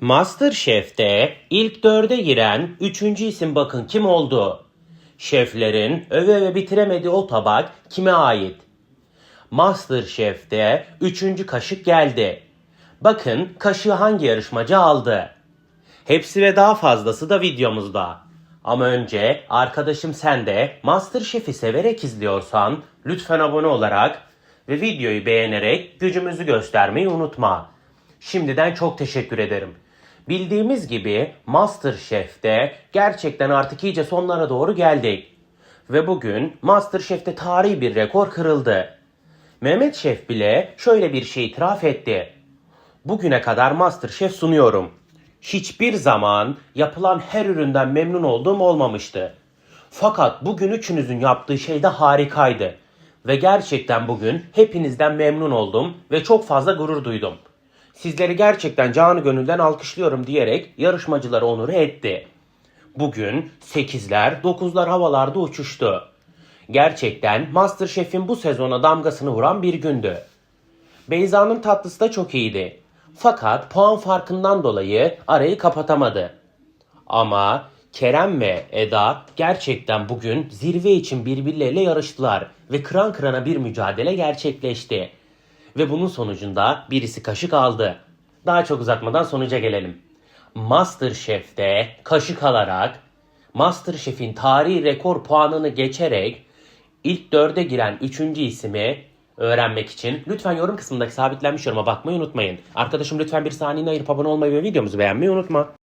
Masterchef'te ilk dörde giren üçüncü isim bakın kim oldu? Şeflerin öve öve bitiremediği o tabak kime ait? Masterchef'te üçüncü kaşık geldi. Bakın kaşığı hangi yarışmacı aldı? Hepsi ve daha fazlası da videomuzda. Ama önce arkadaşım sen de Masterchef'i severek izliyorsan lütfen abone olarak ve videoyu beğenerek gücümüzü göstermeyi unutma. Şimdiden çok teşekkür ederim. Bildiğimiz gibi Masterchef'te gerçekten artık iyice sonlara doğru geldik. Ve bugün Masterchef'te tarihi bir rekor kırıldı. Mehmet Şef bile şöyle bir şey itiraf etti. Bugüne kadar Masterchef sunuyorum. Hiçbir zaman yapılan her üründen memnun olduğum olmamıştı. Fakat bugün üçünüzün yaptığı şey de harikaydı. Ve gerçekten bugün hepinizden memnun oldum ve çok fazla gurur duydum. Sizleri gerçekten canı gönülden alkışlıyorum diyerek yarışmacıları onuru etti. Bugün 8'ler 9'lar havalarda uçuştu. Gerçekten Masterchef'in bu sezona damgasını vuran bir gündü. Beyza'nın tatlısı da çok iyiydi. Fakat puan farkından dolayı arayı kapatamadı. Ama Kerem ve Eda gerçekten bugün zirve için birbirleriyle yarıştılar ve kıran kırana bir mücadele gerçekleşti. Ve bunun sonucunda birisi kaşık aldı. Daha çok uzatmadan sonuca gelelim. Masterchef'te kaşık alarak Masterchef'in tarihi rekor puanını geçerek ilk dörde giren üçüncü ismi öğrenmek için lütfen yorum kısmındaki sabitlenmiş yoruma bakmayı unutmayın. Arkadaşım lütfen bir saniyeni ayırıp abone olmayı ve videomuzu beğenmeyi unutma.